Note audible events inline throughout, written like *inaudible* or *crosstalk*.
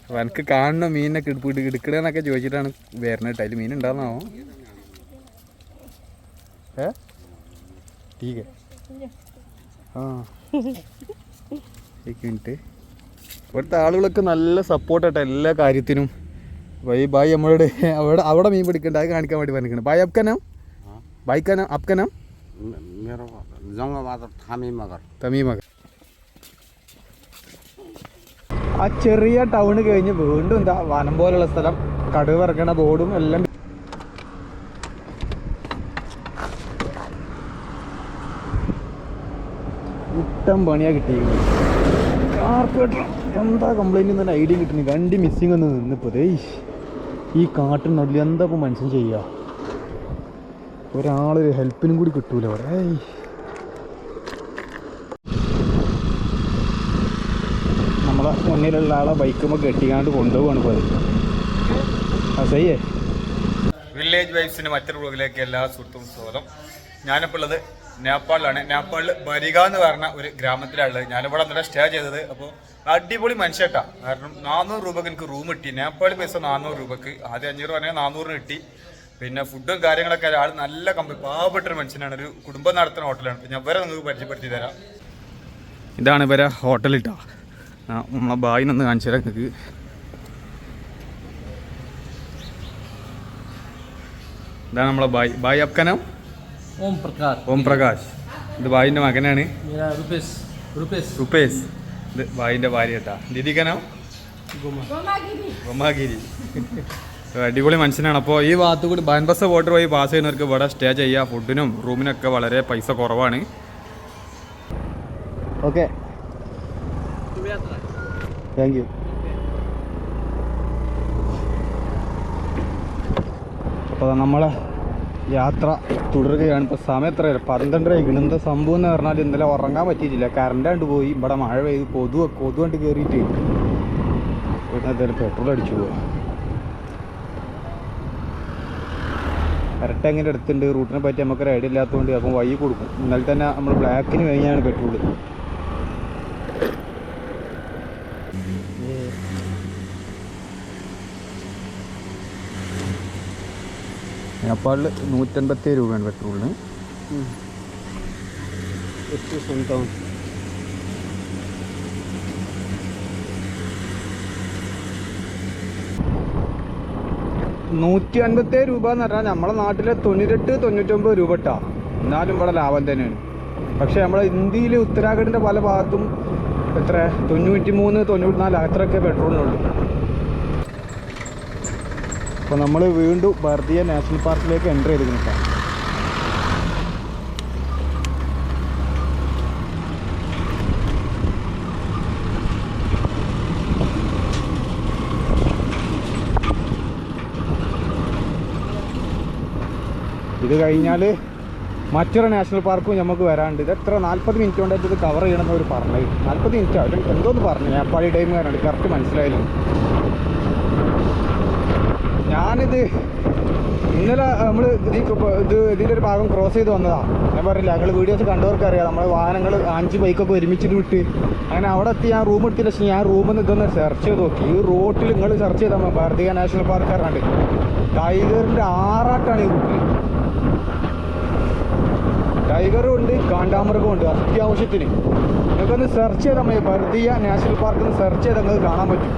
അപ്പോൾ എനിക്ക് കാണുന്ന മീനിനെ കിടപ്പിട്ട് കിടക്കണെന്നൊക്കെ ചോദിച്ചിട്ടാണ് വരുന്നത് അതിൽ മീൻ ഉണ്ടാവുന്നോ ഏ? ടീക്ക്. ആ. മിനിറ്റ്. ഇവിടുത്തെ ആളുകളൊക്കെ നല്ല സപ്പോർട്ട് കേട്ടോ എല്ലാ കാര്യത്തിനും. ബൈ ഭായി നമ്മളോട് അവിടെ അവിടെ മീൻ പിടിക്കണ്ട. അത് കാണിക്കാൻ വേണ്ടി പറഞ്ഞിരിക്കണം. ഭായി അപ്കനം ബൈക്കനം അപ്കനം തമീമകർ തമീമകർ ആ ചെറിയ ടൗൺ കഴിഞ്ഞ് വീണ്ടും എന്താ വനം പോലുള്ള സ്ഥലം കടുവ ഇറക്കണ ബോർഡും എല്ലാം ഇഷ്ടം പണിയാ കിട്ടിയിരിക്കുന്നത്. എന്താ കംപ്ലൈന്റ് എന്നൊരു ഐഡിയ കിട്ടുന്നു വണ്ടി മിസ്സിങ് ഒന്ന് നിന്നിപ്പോ. ഈ കാട്ടിനുള്ളിൽ എന്താ ഇപ്പോൾ മനുഷ്യൻ ചെയ്യുക? ഒരാളൊരു ഹെൽപ്പിനും കൂടി കിട്ടൂല. അവിടെ ഏയ് നമ്മളെ മുന്നിലുള്ള ആളെ ബൈക്കുമ്പോൾ കെട്ടിക്കാണ്ട് കൊണ്ടുപോവാണ് ഇപ്പോൾ അത്. സയ്യേ. വില്ലേജ് വൈബ്സിന് മറ്റൊരു ബ്ലോഗിലേക്ക് എല്ലാ സുഹൃത്തും സ്വാഗതം. ഞാനിപ്പോൾ ഉള്ളത് നേപ്പാളിലാണ്. നേപ്പാളിൽ ബരിക എന്ന് പറഞ്ഞ ഒരു ഗ്രാമത്തിലുള്ളത് ഞാനിവിടെ അന്നേരം സ്റ്റേ ചെയ്തത്. അപ്പോൾ അടിപൊളി മനുഷ്യട്ടാ. കാരണം നാനൂറ് രൂപക്ക് എനിക്ക് റൂം കിട്ടി. നേപ്പാളി പൈസ നാനൂറ് രൂപക്ക്. ആദ്യം അഞ്ഞൂറ് പറഞ്ഞാൽ നാനൂറിന് കിട്ടി. പിന്നെ ഫുഡും കാര്യങ്ങളൊക്കെ ആൾ നല്ല കമ്പനി പാവപ്പെട്ടൊരു മനുഷ്യനാണ്. ഒരു കുടുംബം നടത്തുന്ന ഹോട്ടലാണ് ഞാൻ വരെ നിങ്ങൾക്ക് പരിചയപ്പെടുത്തി തരാം. ഇതാണ് ഇവരെ ഹോട്ടലിട്ടാ നമ്മളെ ബായിനൊന്ന് കാണിച്ചു തരാം നിങ്ങൾക്ക് ഇതാണ് നമ്മളെ ബായ്. ബായ് അപ്കനം? ഓം പ്രകാശ്. ഓം പ്രകാശ്. ഇത് ബായിന്റെ മകനാണ്. റുപേഷ്? ഇത് ബായിന്റെ ഭാര്യ കേട്ടാ ദിദിക്കനോ ഗൊമാഗിരി. അടിപൊളി മനുഷ്യനാണ്. അപ്പോൾ ഈ ഭാഗത്ത് കൂടി ബാൻബസ് വോട്ടർ വഴി പാസ് ചെയ്യുന്നവർക്ക് ഇവിടെ സ്റ്റേ ചെയ്യുക ഫുഡിനും റൂമിനൊക്കെ വളരെ പൈസ കുറവാണ്. ഓക്കെ താങ്ക് യു അപ്പോൾ നമ്മളെ യാത്ര തുടരുകയാണ്. ഇപ്പോൾ സമയം എത്ര പന്ത്രണ്ടര ആയിക്കണം സംഭവം എന്ന് പറഞ്ഞാൽ ഇന്നലെ ഉറങ്ങാൻ പറ്റിയിട്ടില്ല. കറണ്ട് കണ്ട് പോയി. ഇവിടെ മഴ പെയ്ത് കൊതു കൊതു കണ്ട് കയറിയിട്ട് ഇവിടെ എന്തായാലും പെട്രോൾ അടിച്ചു പോവാ. കറക്റ്റ് എങ്ങനെ എടുത്തിട്ടുണ്ട്? റൂട്ടിനെ പറ്റി നമുക്ക് ഐഡിയ ഇല്ലാത്തതുകൊണ്ട് അപ്പം വഴി കൊടുക്കും. ഇന്നലെ തന്നെ നമ്മൾ ബ്ലാക്കിന് കഴിഞ്ഞാണ് പെട്രോൾ നേപ്പാളിൽ നൂറ്റൻപത്തി രൂപയാണ് പെട്രോളിന്. നൂറ്റി അൻപത്തേ രൂപ എന്ന് പറഞ്ഞാൽ നമ്മളെ നാട്ടിലെ തൊണ്ണൂറ്റെട്ട് തൊണ്ണൂറ്റൊമ്പത് രൂപ ഇട്ടാ എന്നാലും ഇവിടെ ലാഭം തന്നെയാണ്. പക്ഷെ നമ്മളെ ഇന്ത്യയിൽ ഉത്തരാഖണ്ഡിന്റെ പല ഭാഗത്തും എത്ര? തൊണ്ണൂറ്റി മൂന്ന് തൊണ്ണൂറ്റി നാല് അത്രയൊക്കെ പെട്രോളിനുള്ളൂ. അപ്പോൾ നമ്മൾ വീണ്ടും ഭാരതീയ നാഷണൽ പാർക്കിലേക്ക് എന്റർ ചെയ്ത് നിൽക്കാം ഇത് കഴിഞ്ഞാൽ മറ്റൊരു നാഷണൽ പാർക്കും നമുക്ക് വരാണ്ട് ഇത് എത്ര നാൽപ്പത് മിനിറ്റ് കൊണ്ടായിട്ട് ഇത് കവർ ചെയ്യണമെന്ന് അവർ പറഞ്ഞു. നാൽപ്പത് മിനിറ്റ് അവർ എന്തോന്ന് പറഞ്ഞു? നേപ്പാളി ടൈം കാരണം കറക്റ്റ് മനസ്സിലായില്ല. ഞാനിത് ഇന്നലെ നമ്മൾ ഇത് ഇതിന്റെ ഒരു ഭാഗം ക്രോസ് ചെയ്ത് വന്നതാണ് ഞാൻ പറഞ്ഞില്ല ഞങ്ങൾ വീഡിയോസ് കണ്ടവർക്ക് അറിയാം. നമ്മൾ വാഹനങ്ങൾ അഞ്ച് ബൈക്കൊക്കെ ഒരുമിച്ചിട്ട് വിട്ട് അങ്ങനെ അവിടെ എത്തി. ഞാൻ റൂം എടുത്തില്ല. പക്ഷേ ഞാൻ റൂമിൽ നിന്ന് ഇതൊന്ന് സെർച്ച് ചെയ്ത് നോക്കി. ഈ റോട്ടിൽ നിങ്ങൾ സെർച്ച് ചെയ്താൽ മതി. ഭാരതീയ നാഷണൽ പാർക്ക് പറഞ്ഞിട്ട്. ടൈഗറിന്റെ ആറാട്ടാണ് ഈ റൂട്ടിൽ ടൈഗറും ഉണ്ട് കാണ്ടാമൃഗവും ഉണ്ട്. അത്യാവശ്യത്തിന്. നിങ്ങൾക്കൊന്ന് സെർച്ച് ചെയ്താൽ മതി. ഭാരതീയ നാഷണൽ പാർക്ക് സെർച്ച് ചെയ്താൽ നിങ്ങൾക്ക് കാണാൻ പറ്റും.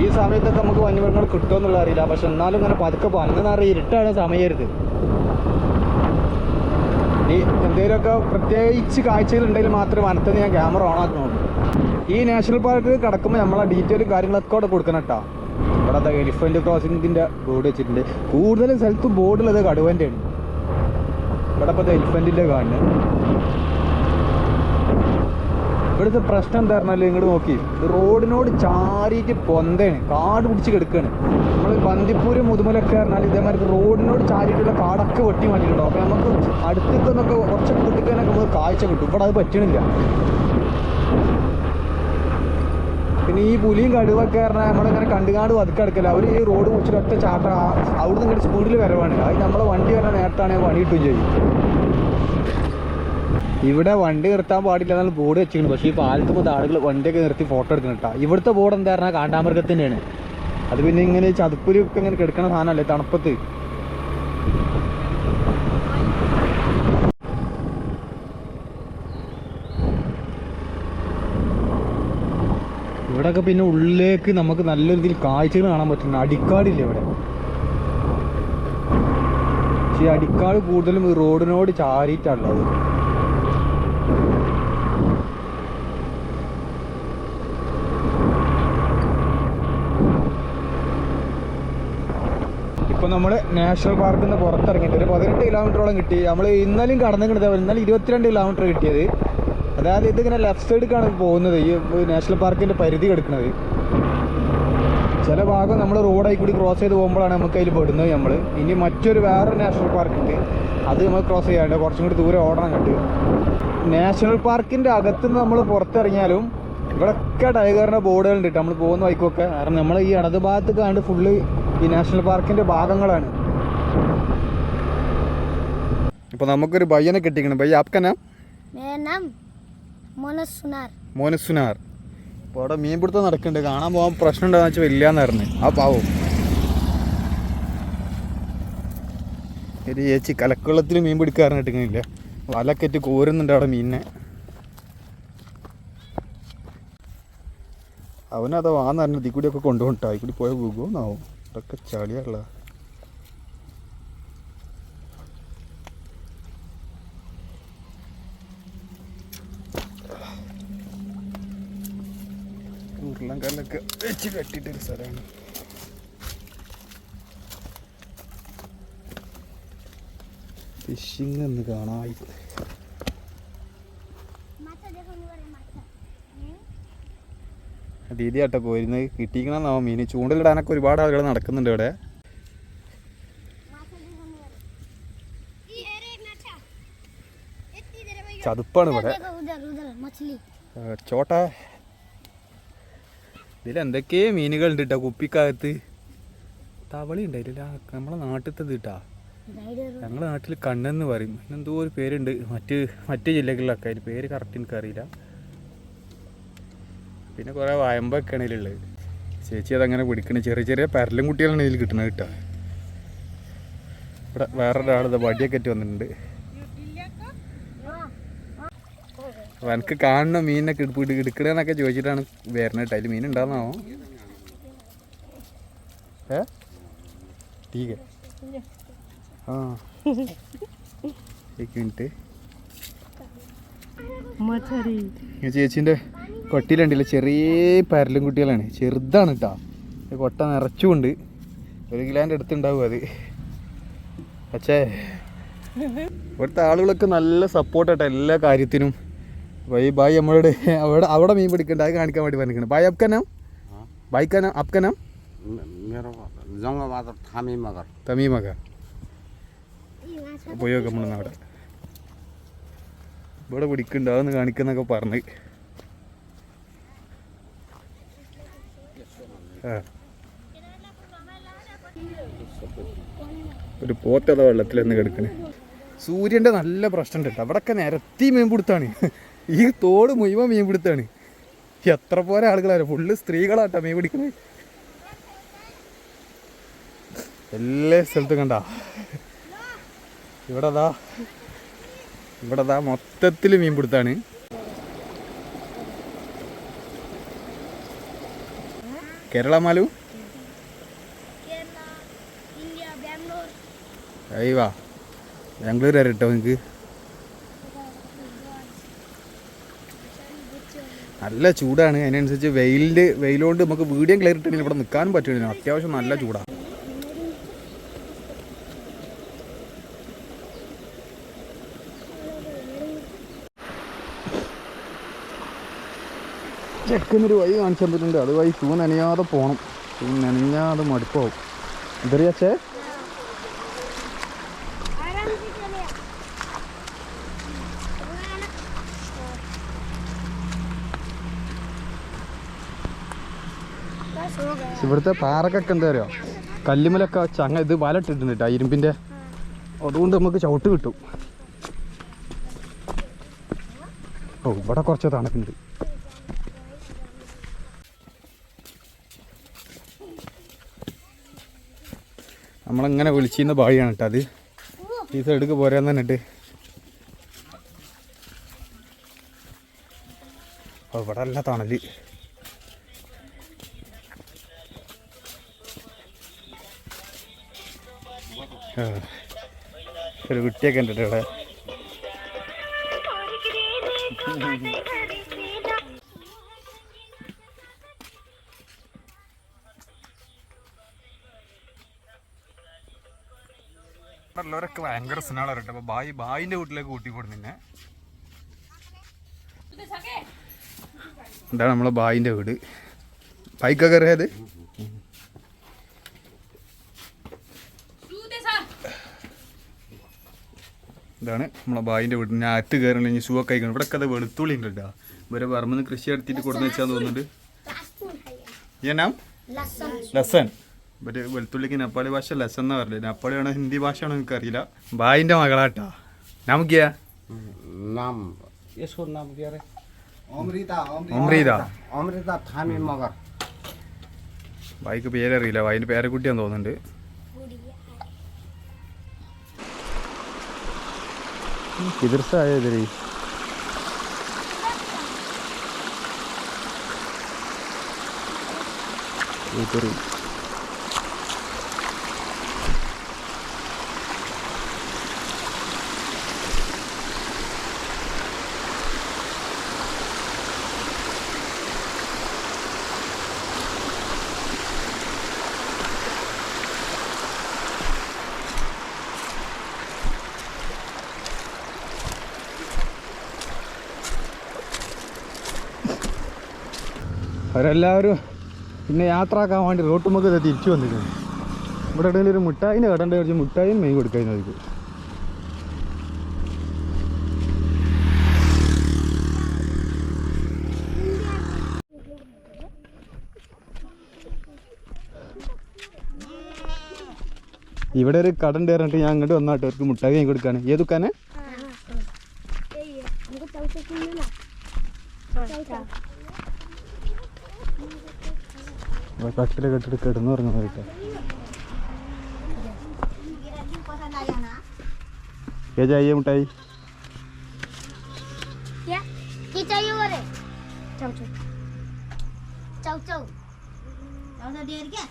ഈ സമയത്തൊക്കെ നമുക്ക് വന്യമൃഗങ്ങൾ കിട്ടുമെന്നുള്ള അറിയില്ല. പക്ഷെ എന്നാലും ഇങ്ങനെ പതുക്കെ വന്ന് നിറയെ ഇരുട്ടാണ് സമയരുത്. ഈ എന്തെങ്കിലുമൊക്കെ പ്രത്യേകിച്ച് കാഴ്ചകളുണ്ടെങ്കിൽ മാത്രം വനത്തിൽ ഞാൻ ക്യാമറ ഓൺ ഈ നാഷണൽ പാർക്ക് കിടക്കുമ്പോൾ നമ്മളെ ഡീറ്റെയിലും കാര്യങ്ങളൊക്കെ അവിടെ കൊടുക്കണം കേട്ടോ. ഇവിടെ അതാ എലിഫന്റ് ക്രോസിങ്ങിന്റെ ബോർഡ് വെച്ചിട്ടുണ്ട്. കൂടുതലും സ്ഥലത്ത് ബോർഡുള്ളത് കടുവന്റെ ആണ് ഇവിടെ ഇപ്പോൾ എലിഫന്റിന്റെ കാണുന്നത് ഇവിടുത്തെ പ്രശ്നം എന്താ ഇങ്ങോട്ട് നോക്കി. റോഡിനോട് ചാരിയിട്ട് പൊന്തയാണ്. കാട് പിടിച്ച് കിടക്കുകയാണ് നമ്മൾ ബന്ദിപ്പൂര് മുതുമലൊക്കെ പറഞ്ഞാൽ ഇതേമാതിരി റോഡിനോട് ചാരിയിട്ടുള്ള കാടൊക്കെ വെട്ടി മാറ്റിയിട്ടുണ്ടോ അപ്പോൾ നമുക്ക് അടുത്തേക്കൊന്നൊക്കെ കുറച്ചൊക്കെ കിട്ടിക്കാനൊക്കെ നമുക്ക് കാഴ്ച കിട്ടും. ഇവിടെ അത് പറ്റണില്ല. പിന്നെ ഈ പുലിയും കടുവൊക്കെ പറഞ്ഞാൽ നമ്മളിങ്ങനെ കണ്ടുകാട് വതുക്കെ എടുക്കല അവർ ഈ റോഡ് കുറിച്ചിട്ട് ഒറ്റ ചാട്ട അവിടുന്ന് ഇങ്ങനെ സ്പീഡിൽ വരവാണ്. അത് നമ്മളെ വണ്ടി വരാൻ നേരത്താണ് പണി കിട്ടുകയും ചെയ്യും. ഇവിടെ വണ്ടി നിർത്താൻ പാടില്ല എന്നുള്ള ബോർഡ് വെച്ചിട്ടുണ്ട് പക്ഷേ ഈ പാലത്തുമ്പോൾ ആളുകൾ വണ്ടിയൊക്കെ നിർത്തി ഫോട്ടോ എടുക്കണം കേട്ടോ ഇവിടുത്തെ ബോർഡ് എന്താ പറഞ്ഞാൽ കാണ്ടാമൃഗത്തിന്റെയാണ് അത് പിന്നെ ഇങ്ങനെ ചതുപ്പുരൊക്കെ ഇങ്ങനെ കിടക്കുന്ന സാധനമല്ലേ തണുപ്പത്ത്? ഇവിടെയൊക്കെ പിന്നെ ഉള്ളിലേക്ക് നമുക്ക് നല്ല രീതിയിൽ കാഴ്ചകൾ കാണാൻ പറ്റുന്നു അടിക്കാടില്ല ഇവിടെ? പക്ഷേ അടിക്കാട് കൂടുതലും ഈ റോഡിനോട് ചാരിയിട്ടാണുള്ളത്. ഇപ്പൊ നമ്മൾ നാഷണൽ പാർക്കിൽ നിന്ന് പുറത്തിറങ്ങിയിട്ട് ഒരു പതിനെട്ട് കിലോമീറ്ററോളം കിട്ടി. നമ്മൾ ഇന്നലെയും കടന്നിട്ട് ഇന്നലെ ഇരുപത്തിരണ്ട് കിലോമീറ്റർ കിട്ടിയത്. അതായത് ഇതിങ്ങനെ ലെഫ്റ്റ് സൈഡിലേക്കാണ് പോകുന്നത് ഈ നാഷണൽ പാർക്കിന്റെ പരിധി കിടക്കുന്നത് ചില ഭാഗം നമ്മൾ റോഡായി കൂടി ക്രോസ് ചെയ്ത് പോകുമ്പോഴാണ് നമുക്ക് അതിൽ പെടുന്നത് നമ്മൾ ഇനി മറ്റൊരു വേറൊരു നാഷണൽ പാർക്ക് ഉണ്ട്. അത് നമ്മൾ ക്രോസ് ചെയ്യാണ്ട് കുറച്ചും കൂടി ദൂരെ ഓടണം കണ്ട് നാഷണൽ പാർക്കിന്റെ അകത്തുനിന്ന് നമ്മൾ പുറത്തിറങ്ങിയാലും ഇവിടെയൊക്കെ ടൈഗറിന്റെ ബോർഡുകളുണ്ട് നമ്മൾ പോകുന്ന വൈക്കൊക്കെ കാരണം നമ്മൾ ഈ ഇടതുഭാഗത്ത് കണ്ട് ഫുള്ള് ഈ നാഷണൽ പാർക്കിന്റെ ഭാഗങ്ങളാണ്. ഇപ്പോൾ നമുക്കൊരു ബയ്യനെ കിട്ടിക്കണം ബയ്യ ആപ്കനാ മോനസുനാർ. അവിടെ മീൻപിടുത്തം നടക്കുന്നുണ്ട് കാണാൻ പോകാൻ പ്രശ്നം ഉണ്ടാകുന്ന വെച്ചാൽ ഇല്ലാന്നായിരുന്നു ആ പാവം. ഒരു ചേച്ചി കലക്കുള്ളത്തിൽ മീൻ പിടിക്കാറിന് കിട്ടുന്നില്ല വലക്കെറ്റ് കോരുന്നുണ്ട് അവിടെ മീനിനെ. അവനത് വാന്നറിഞ്ഞു ഇതിൽ കൂടിയൊക്കെ കൊണ്ടുപോകട്ടോ പോയ കൂടി പോയ പോകുമെന്നാവും ഇതൊക്കെ ചളിയുള്ള ഉരുളൻകല്ലൊക്കെ വെച്ച് കെട്ടിയിട്ടൊരു സ്ഥലമാണ്. ഫിഷിങ് ഒന്ന് കാണായി ദീദി ആട്ടോ പോയിരുന്നു കിട്ടിക്കണമെന്നാവോ മീൻ. ചൂണ്ടലിടാനൊക്കെ ഒരുപാട് ആളുകൾ നടക്കുന്നുണ്ട് ഇവിടെ. ചതുപ്പാണ് ഇവിടെ. ചോട്ട. ഇതിലെന്തൊക്കെയോ മീനുകൾ ഉണ്ട് കേട്ടോ കുപ്പിക്കകത്ത്? തവളി ഉണ്ടായില്ല നമ്മളെ നാട്ടിലത്തെ കേട്ടാ ഞങ്ങളെ നാട്ടിൽ കണ്ണെന്ന് പറയും. എന്തോ ഒരു പേരുണ്ട്. മറ്റ് മറ്റു ജില്ലകളിലൊക്കെ അതിന് പേര് കറക്റ്റ് എനിക്കറിയില്ല. പിന്നെ കുറേ വയമ്പൊക്കെയാണ് ഇതിലുള്ളത്. ചേച്ചി അതങ്ങനെ പിടിക്കണ. ചെറിയ ചെറിയ പരലും കുട്ടികളാണ് ഇതിൽ കിട്ടുന്നത് കിട്ടുക ഇവിടെ വേറൊരാളിത് വടിയൊക്കെ വന്നിട്ടുണ്ട്. എനിക്ക് കാണുന്ന മീനൊക്കെ എടുക്കണെന്നൊക്കെ ചോദിച്ചിട്ടാണ് വരുന്നത് കേട്ടോ. അതിൽ മീൻ ഉണ്ടാവുന്നോ ഏ? ചേച്ചിന്റെ കൊട്ടിയിലുണ്ടല്ലോ. ചെറിയ പരലും കുട്ടികളാണ്. ചെറുതാണ് കേട്ടോ കൊട്ട നിറച്ചുകൊണ്ട് ഒരു കിലോന്റെ അടുത്തുണ്ടാവും അത്. പക്ഷേ ഇവിടുത്തെ ആളുകളൊക്കെ നല്ല സപ്പോർട്ടാട്ടോ എല്ലാ കാര്യത്തിനും. ബൈ ഭായി നമ്മളോട് അവിടെ അവിടെ മീൻ പിടിക്കണ്ട. അത് കാണിക്കാൻ വേണ്ടി പറഞ്ഞിരിക്കണം ബൈ അപ്കനം ബൈക്കനം അപ്കനം ഉപയോഗം ഇവിടെ പിടിക്കണ്ടാവെന്ന് കാണിക്കുന്നൊക്കെ പറഞ്ഞ്. ഒരു പോത്തത വെള്ളത്തിൽ നിന്ന് കിടക്കണേ. സൂര്യന്റെ നല്ല പ്രശ്നമുണ്ട് കേട്ടോ. അവിടെയൊക്കെ നിരത്തി മീൻ പിടുത്താണ്. ഈ തോട് മുഴുവൻ മീൻ പിടുത്താണ്. എത്ര പോലെ ആളുകളാണ്. ഫുള്ള് സ്ത്രീകളാട്ടോ മീൻ പിടിക്കണേ. എല്ലാ സ്ഥലത്തും കണ്ട. ഇവിടെ ഇവിടെ മൊത്തത്തിൽ മീൻ പിടുത്താണ്. കേരള മാലു? അയ്യവാ ബാംഗ്ലൂർ വരെ കേട്ടോ നിങ്ങൾക്ക് നല്ല ചൂടാണ്. അതിനനുസരിച്ച് വെയിലിന്റെ വെയിലോണ്ട് നമുക്ക് വീഡിയോ ക്ലിയർ ഇട്ടില്ല ഇവിടെ നിൽക്കാനും പറ്റുന്നില്ല അത്യാവശ്യം നല്ല ചൂടാണ് ചെക്കുന്നൊരു വഴി കാണിച്ചു തന്നിട്ടുണ്ട്. അത് വഴി ഷൂ നനയാതെ പോകണം ഷൂ നനഞ്ഞാതെ മടുപ്പാവും. എന്തറിയാച്ചേ ഇവിടുത്തെ പാറക്കൊക്കെ എന്താ പറയുക കല്ലുമലൊക്കെ ചങ്ങ ഇത് വലട്ടിട്ടുണ്ട് കേട്ടോ ഇരുമ്പിന്റെ അതുകൊണ്ട് നമുക്ക് ചവിട്ട് കിട്ടും. ഓ ഇവിടെ കുറച്ച് തണുപ്പുണ്ട്. നമ്മളിങ്ങനെ വിളിച്ചിരുന്ന ഭാഗ്യാണ് കേട്ടോ അത്. ഈ സൈഡിക്ക് പോരാന്ന് പറഞ്ഞിട്ട്. അപ്പോൾ ഇവിടെ അല്ല തണൽ. ഒരു കുട്ടിയൊക്കെ ഉണ്ട് ഇവിടെ. *laughs* ഉള്ളവരൊക്കെ ഭയങ്കര സ്നേഹമാണ് കേട്ടോ അപ്പൊ ബായി ബായിന്റെ വീട്ടിലേക്ക് കൂട്ടിക്കൊടു നിന്നെ. ഇതാണ് നമ്മളെ ബായിന്റെ വീട്. ബൈക്കൊക്കെ അറിയാത് ഇതാണ് നമ്മളെ ബായിന്റെ വീട്. ഞാൻ അകത്ത് കയറണം ഇനി ഷൂ ഒക്കെ കഴിക്കണം ഇവിടെ ഒക്കെ വെളുത്തുള്ളി ഉണ്ട് കേട്ടോ. ഇവരെ പറമ്പ് കൃഷി എടുത്തിട്ട് കൊടുന്ന് വെച്ചാന്ന് തോന്നുന്നുണ്ട്. എന്നാ ലസൻ. മറ്റേ വെളുത്തുള്ളിക്ക് നേപ്പാളി ഭാഷ ലെസ് എന്നാ പറഞ്ഞത് നേപ്പാളി ആണോ ഹിന്ദി ഭാഷ ആണോ എനിക്ക് അറിയില്ല ബായിന്റെ മകളാട്ടാ നമുക്കിയാ ബായിക്ക് പേരറിയില്ല. പേരെ കുട്ടിയാന്ന് തോന്നുന്നുണ്ട്. കിതിർസായ അവരെല്ലാവരും പിന്നെ യാത്രയാക്കാൻ വേണ്ടി റോട്ട് മുക്ക് തിരിച്ചു വന്നിരുന്നു. ഇവിടെ ഇടയിൽ ഒരു മുട്ടായിന്റെ കടണ്ട കുറച്ച് മുട്ടായും മെയ് കൊടുക്കായിരുന്നു അവർക്ക് ഇവിടെ ഒരു കടണ്ട് പറഞ്ഞിട്ട് ഞാൻ അങ്ങോട്ട് വന്നാട്ടോ. അവർക്ക് മുട്ടായി ഞാൻ കൊടുക്കാണ് ഏത് ദുക്കാനെ? हमको चौसे सुनना ना चौसा കട്ടിൽ കെട്ടിട്ട് കിടന്നു പറഞ്ഞു കേട്ടോ ये चाहिए मिठाई क्या की चाहिए वो रे चौ चौ चौ चौ चौध डेढ क्या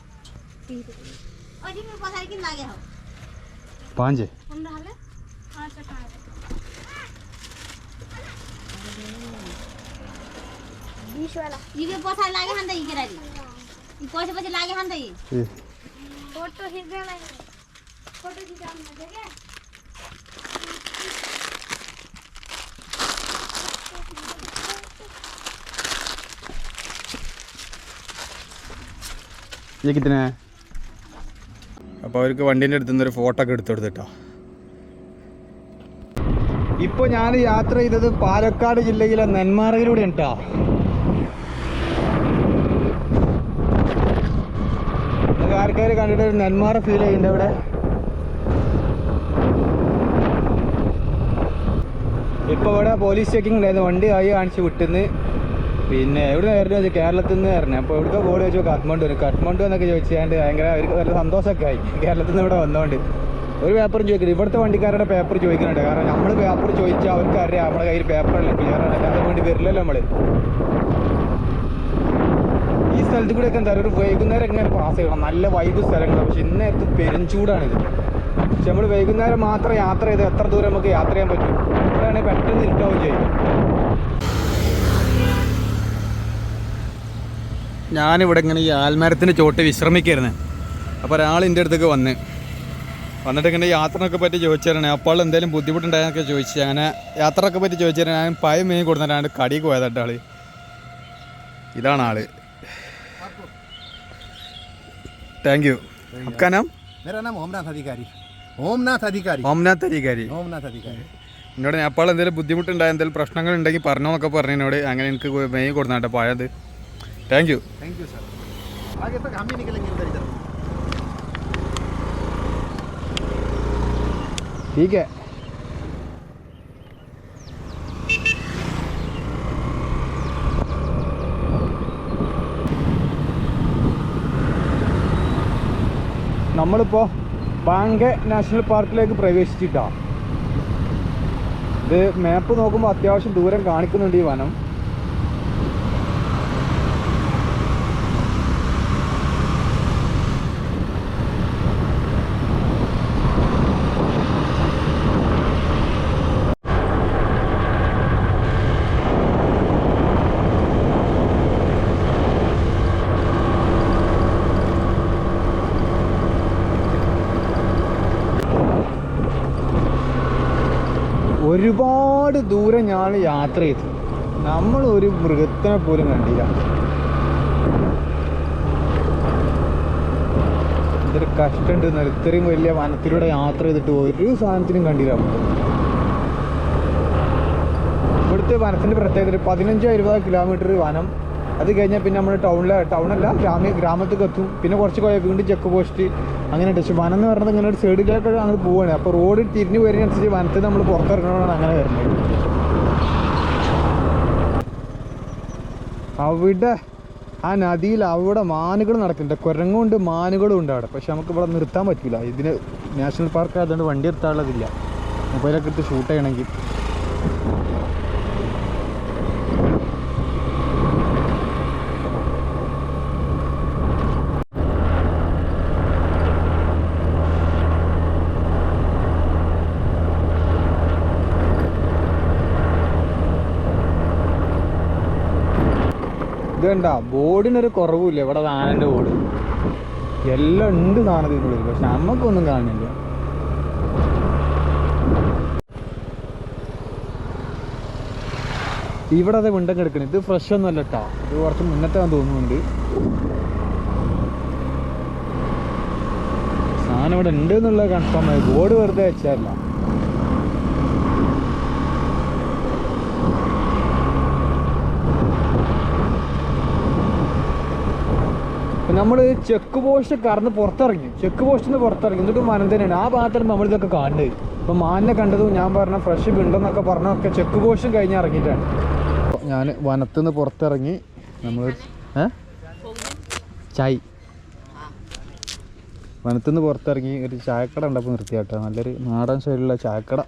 अझै मेरो पछाडि किन लागे हौ पाँच हम रहले हाँ चटा बीस वाला यी पछाडि लागे नि त यी केटारी यी पछि पछि लागे नि त यी ये फोटो खींचने लगे फोटो खिंचाने लगे क्या ये कितने है അപ്പോൾ അവർക്ക് വണ്ടീൻ്റെ അടുത്ത് നിന്ന് ഒരു ഫോട്ടോ ഒക്കെ എടുത്തു കൊടുത്തിട്ടോ ഇപ്പോൾ ഞാൻ യാത്ര ചെയ്തത് പാലക്കാട് ജില്ലയിലെ നെന്മാറയിലൂടെ കേട്ടോ ആൾക്കാർ കണ്ടിട്ട് ഒരു നെന്മാറ ഫീൽ ചെയ്യുന്നുണ്ട് ഇവിടെ. ഇപ്പോൾ ഇവിടെ പോലീസ് ചെക്കിംഗ് ഉണ്ടായിരുന്നു. വണ്ടി ആയി കാണിച്ച് വിട്ടുന്ന്. പിന്നെ എവിടെ ആയിരുന്നു അത് കേരളത്തിൽ നിന്ന് പറഞ്ഞു അപ്പോൾ എവിടെ ബോർഡ് ചോദിച്ചു കാഠ്മണ്ഡു കാഠ്മണ്ഡു എന്നൊക്കെ ചോദിച്ചാണ്ട് ഭയങ്കര അവർക്ക് നല്ല സന്തോഷമൊക്കെ ആയി. കേരളത്തിൽ നിന്ന് ഇവിടെ വന്നോണ്ട്. ഒരു പേപ്പറും ചോദിക്കുന്നത് ഇവിടുത്തെ വണ്ടിക്കാരുടെ പേപ്പർ ചോദിക്കുന്നുണ്ട്. കാരണം നമ്മൾ പേപ്പർ ചോദിച്ചാൽ അവർക്ക് അറിയാം. നമ്മുടെ കയ്യിൽ പേപ്പർ അല്ലാതെ വേണ്ടി വരില്ലല്ലോ നമ്മൾ സ്ഥലത്ത് കൂടെ ഒക്കെ എന്താ പറയുക ഒരു വൈകുന്നേരം എങ്ങനെ പാസ് ചെയ്യണം? നല്ല വൈബ് സ്ഥലങ്ങളാണ് പക്ഷെ ഇന്നേരത്ത് പെരുംചൂടാണിത്. പക്ഷെ നമ്മൾ വൈകുന്നേരം മാത്രം യാത്ര ചെയ്ത് എത്ര ദൂരം നമുക്ക് യാത്ര ചെയ്യാൻ പറ്റും? ഇവിടെയാണെങ്കിൽ പെട്ടെന്ന് ഇരുട്ടാവും ചെയ്യും. ഞാനിവിടെ ഇങ്ങനെ ഈ ആൽമരത്തിന്റെ ചോട്ട് വിശ്രമിക്കായിരുന്നു. അപ്പോൾ ഒരാൾ എന്റെ അടുത്തേക്ക് വന്ന് വന്നിട്ട് ഇങ്ങനെ യാത്രയൊക്കെ പറ്റി ചോദിച്ചാലാണ് അപ്പോൾ എന്തെങ്കിലും ബുദ്ധിമുട്ടുണ്ടായെന്നൊക്കെ ചോദിച്ചു അങ്ങനെ യാത്രയൊക്കെ പറ്റി ചോദിച്ചാൽ ഞാൻ പയം മീൻ കൊടുത്തിട്ടാണ് കടിക്ക് പോയതായിട്ട് ഇതാണ് ആൾ. താങ്ക് യു आपका नाम मेरा नाम होमनाथ अधिकारी होमनाथ अधिकारी ഓംനാഥ് അരികാരി होमनाथ अधिकारी എന്നോട് നേപ്പാൾ എന്തെങ്കിലും ബുദ്ധിമുട്ടുണ്ടായ എന്തെങ്കിലും പ്രശ്നങ്ങൾ ഉണ്ടെങ്കിൽ പറഞ്ഞോ എന്നൊക്കെ പറഞ്ഞു എന്നോട് അങ്ങനെ എനിക്ക് മെയ് കൊടുന്നാട്ടെ പോയത് thank you thank you sir आगे तक हम ही निकलेंगे उधर इधर ठीक है നമ്മളിപ്പോൾ ബാങ്കെ നാഷണൽ പാർക്കിലേക്ക് പ്രവേശിച്ചിട്ടാ. ഇത് മാപ്പ് നോക്കുമ്പോൾ അത്യാവശ്യം ദൂരം കാണിക്കുന്നുണ്ട് ഈ വനം. ഒരുപാട് ദൂരം ഞാൻ യാത്ര ചെയ്തു. നമ്മൾ ഒരു മൃഗത്തിനെ പോലും കണ്ടില്ല. ഇതൊരു കഷ്ടമുണ്ട് ഇത്രയും വലിയ വനത്തിലൂടെ യാത്ര ചെയ്തിട്ട് ഒരു സാധനത്തിനും കണ്ടില്ല. ഇവിടുത്തെ വനത്തിന്റെ പ്രത്യേകത പതിനഞ്ചോ ഇരുപതോ കിലോമീറ്റർ വനം അത് കഴിഞ്ഞാൽ പിന്നെ നമ്മൾ ടൗണിലെ ടൗണല്ല ഗ്രാമ ഗ്രാമത്തേക്ക് എത്തും. പിന്നെ കുറച്ച് പോയാൽ വീണ്ടും ചെക്ക് പോസ്റ്റ് അങ്ങനെ പക്ഷേ വനം എന്ന് പറയുന്നത് ഇങ്ങനെ ഒരു സൈഡിലേക്ക് അങ്ങനെ പോവുകയാണ് അപ്പോൾ റോഡ് തിരിഞ്ഞ് വരുന്നതനുസരിച്ച് വനത്തിൽ നമ്മൾ പുറത്തിറങ്ങണമെന്നാണ് അങ്ങനെ വരുന്നത്. അവിടെ ആ നദിയിൽ അവിടെ മാനുകൾ നടക്കുന്നുണ്ട്. കുരങ്ങുണ്ട് മാനുകളും ഉണ്ട് അവിടെ. പക്ഷെ നമുക്ക് ഇവിടെ നിർത്താൻ പറ്റില്ല ഇതിന് നാഷണൽ പാർക്ക് ആയതുകൊണ്ട് വണ്ടി നിർത്താനുള്ളതില്ല. മൊബൈലൊക്കെ എടുത്ത് ഷൂട്ട് ചെയ്യണമെങ്കിൽ. കണ്ട ബോർഡിനൊരു കുറവുമില്ല. ഇവിടെ ആനന്റെ ബോർഡ്. എല്ലാം ഉണ്ട് സാധനത്തിനുള്ളിൽ പക്ഷെ നമുക്കൊന്നും കാണുന്നില്ല. ഇവിടെ അത് വിണ്ടം കിടക്കണേ ഇത് ഫ്രഷ് ഒന്നും അല്ല കേട്ടോ ഇത് കുറച്ച് മുന്നത്തെ തോന്നുന്നുണ്ട്. സാധനം ഇവിടെ ഉണ്ട് എന്നുള്ളത് കൺഫേം ആയി. ബോർഡ് വെറുതെ വെച്ചതല്ല. നമ്മൾ ചെക്ക് പോസ്റ്റ് കറന്ന് പുറത്തിറങ്ങി. ചെക്ക് പോസ്റ്റിൽ നിന്ന് പുറത്തിറങ്ങി. എന്നിട്ട് മാനം തന്നെയാണ്. ആ ഭാഗത്താണ് നമ്മളിതൊക്കെ കാണുന്നത്. അപ്പോൾ മാനിനെ കണ്ടതും ഞാൻ പറഞ്ഞ ഫ്രഷ് ബിണ്ടെന്നൊക്കെ പറഞ്ഞൊക്കെ ചെക്ക് പോസ്റ്റും കഴിഞ്ഞ് ഇറങ്ങിയിട്ടാണ്. ഞാൻ വനത്തു നിന്ന് പുറത്തിറങ്ങി നമ്മൾ ചായ്. വനത്തു നിന്ന് പുറത്തിറങ്ങി ഒരു ചായക്കട ഉണ്ടപ്പോൾ നിർത്തിയാട്ടോ നല്ലൊരു നാടൻ ശൈലിയുള്ള ചായക്കട.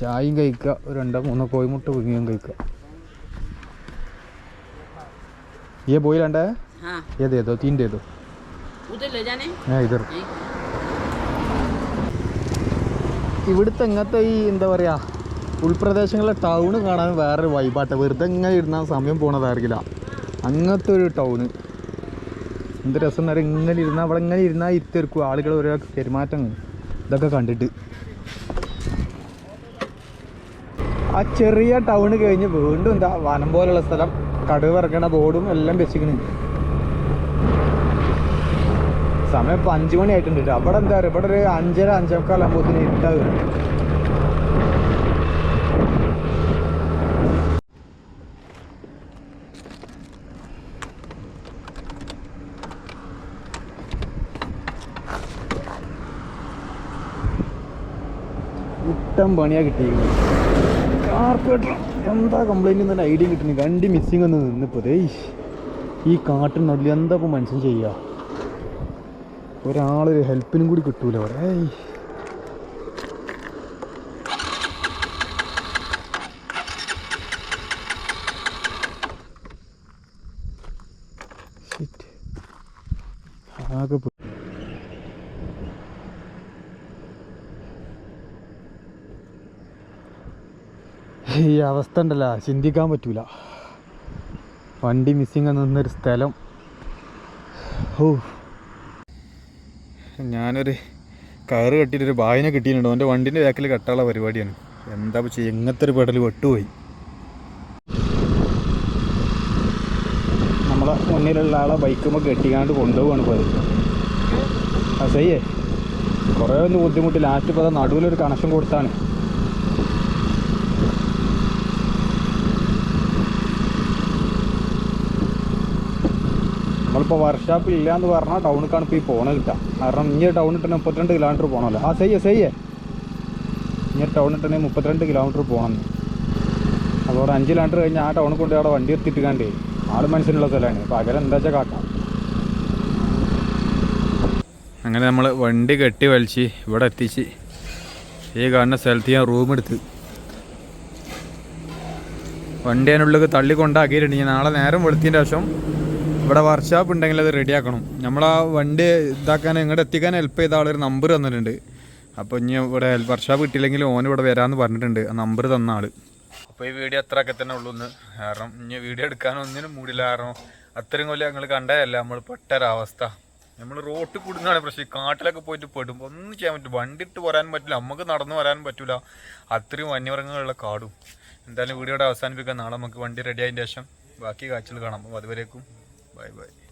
ചായയും കഴിക്കുക. ഒരു രണ്ടോ മൂന്നോ കോഴിമുട്ട പുങ്ങിയും കഴിക്കുക. ഈ പോയില്ലാണ്ടേ है हाँ ये दे दो तीन दे दो उधर ले जाने ഞാൻ ഇതർ ഇവിടുത്തെ ഇങ്ങനത്തെ ഈ എന്താ പറയാ ഉൾപ്രദേശങ്ങളിലെ ടൗണ് കാണാൻ വേറൊരു വൈബാട്ട വെറുതെ ഇങ്ങനെ ഇരുന്നാൽ സമയം പോണതായിരിക്കില്ല അങ്ങനത്തെ ഒരു ടൗണ് എന്ത് രസം നേരം ഇങ്ങനെ ഇരുന്നാൽ അവിടെ ഇങ്ങനെ ഇരുന്നാൽ ഇരുത്തിരിക്കും ആളുകൾ ഓരോ പെരുമാറ്റം ഇതൊക്കെ കണ്ടിട്ട് ആ ചെറിയ ടൗണ് കഴിഞ്ഞ് വീണ്ടും എന്താ വനം പോലുള്ള സ്ഥലം കടുവ ഇറക്കണ ബോർഡും എല്ലാം വെച്ചിക്കണ് സമയം ഇപ്പൊ അഞ്ച് മണി ആയിട്ടുണ്ട് ട്ടോ. അവിടെ എന്താ പറയുക? ഇവിടെ ഒരു അഞ്ചര അഞ്ചേക്കാലാകുമ്പോഴത്തേന് ഇരുട്ടാകുക ഇഷ്ടം പണിയാ കിട്ടിയിരിക്കുന്നത്. കാർപ്പറേറ്റർ എന്താ കംപ്ലൈന്റ് ഐഡിയ കിട്ടുന്നത് വണ്ടി മിസ്സിങ് ഒന്ന് നിന്നിപ്പോ. ഈ കാട്ടിനുള്ളിൽ എന്താ ഇപ്പോൾ മനുഷ്യൻ ചെയ്യുക ഒരാളൊരു ഹെൽപ്പിനും കൂടി കിട്ടൂല അവിടെ ആകെ ഈ അവസ്ഥ ഉണ്ടല്ല. ചിന്തിക്കാൻ പറ്റൂല. വണ്ടി മിസ്സിങ് നിന്നൊരു സ്ഥലം. ഓ ഞാനൊരു കയറ് കെട്ടിയിട്ടൊരു ബായിനെ കിട്ടിയിട്ടുണ്ട്. അവന്റെ വണ്ടീന്റെ ബാക്കിൽ കെട്ടാനുള്ള പരിപാടിയാണ്. എന്താ ചെയ്യുക എങ്ങനത്തെ ഒരു പെടൽ വെട്ടുപോയി. നമ്മളെ മുന്നിലുള്ള ആളെ ബൈക്കുമ്പോൾ കെട്ടിക്കാണ്ട് കൊണ്ടുപോവാണ് ഇപ്പോൾ അത്. ആ സയ്യേ. കുറേ ഒന്ന് ബുദ്ധിമുട്ട്. ലാസ്റ്റ് ഇപ്പോൾ നടുവിലൊരു കണക്ഷൻ കൊടുത്താണ്. നമ്മളിപ്പോൾ വർക്ക്ഷോപ്പ് ഇല്ല എന്ന് പറഞ്ഞാൽ ടൗണിലേക്കാണ് ഇപ്പോൾ ഈ പോണ കിട്ടുക കാരണം ഇനി ടൗണിൽ തന്നെ മുപ്പത്തിരണ്ട് കിലോമീറ്റർ പോകണമല്ലോ ആ സെയ്യേ സെയ്യേ ഇനി ടൗണിൽ തന്നെ മുപ്പത്തിരണ്ട് കിലോമീറ്റർ പോകണം അപ്പോൾ ഒരു അഞ്ച് കിലോമീറ്റർ കഴിഞ്ഞ് ആ ടൗണിൽ കൊണ്ട് അവിടെ വണ്ടി എത്തിയിട്ട് കണ്ടേ ആൾ മനസ്സിനുള്ള സ്ഥലമാണ് അകലെ എന്താ വെച്ചാൽ കാട്ടാം. അങ്ങനെ നമ്മൾ വണ്ടി കെട്ടി വലിച്ച് ഇവിടെ എത്തിച്ച് ഈ കാണുന്ന സ്ഥലത്ത് ഞാൻ റൂം എടുത്ത്. വണ്ടി അതിനുള്ളിൽ തള്ളിക്കൊണ്ടാക്കിയിട്ടുണ്ട് ഞാൻ നാളെ നേരം വെളുത്തിന്റെ ശേഷം ഇവിടെ വർക്ക്ഷോപ്പ് ഉണ്ടെങ്കിൽ അത് റെഡിയാക്കണം നമ്മൾ ആ വണ്ടി ഇതാക്കാൻ ഇങ്ങോട്ട് എത്തിക്കാൻ ഹെൽപ്പ് ചെയ്ത ആളൊരു നമ്പർ തന്നിട്ടുണ്ട്. അപ്പോൾ ഇനി ഇവിടെ വർക്ക്ഷോപ്പ് കിട്ടിയില്ലെങ്കിൽ ഓൻ ഇവിടെ വരാമെന്ന് പറഞ്ഞിട്ടുണ്ട്. ആ നമ്പർ തന്ന ആൾ അപ്പോൾ ഈ വീഡിയോ അത്രയൊക്കെ തന്നെ ഉള്ളൂ കാരണം ഇനി വീഡിയോ എടുക്കാനൊന്നിനും മൂടില്ല. കാരണം അത്രയും കൊല്ലം ഞങ്ങൾ കണ്ടതല്ല നമ്മൾ പെട്ടൊരവസ്ഥ. നമ്മൾ റോട്ടിൽ കൂടുന്നതാണ് പക്ഷേ കാട്ടിലൊക്കെ പോയിട്ട് പെടുമ്പോൾ ഒന്നും ചെയ്യാൻ പറ്റില്ല വണ്ടി ഇട്ട് വരാനും പറ്റില്ല നമുക്ക് നടന്നു വരാൻ പറ്റില്ല അത്രയും വന്യമൃഗങ്ങളുള്ള കാടും. എന്തായാലും വീഡിയോയുടെ അവസാനിപ്പിക്കാൻ നാളെ നമുക്ക് വണ്ടി റെഡി ആയതിന് ശേഷം ബാക്കി കാഴ്ചകൾ കാണാം. അപ്പോൾ അതുവരേക്കും 拜拜。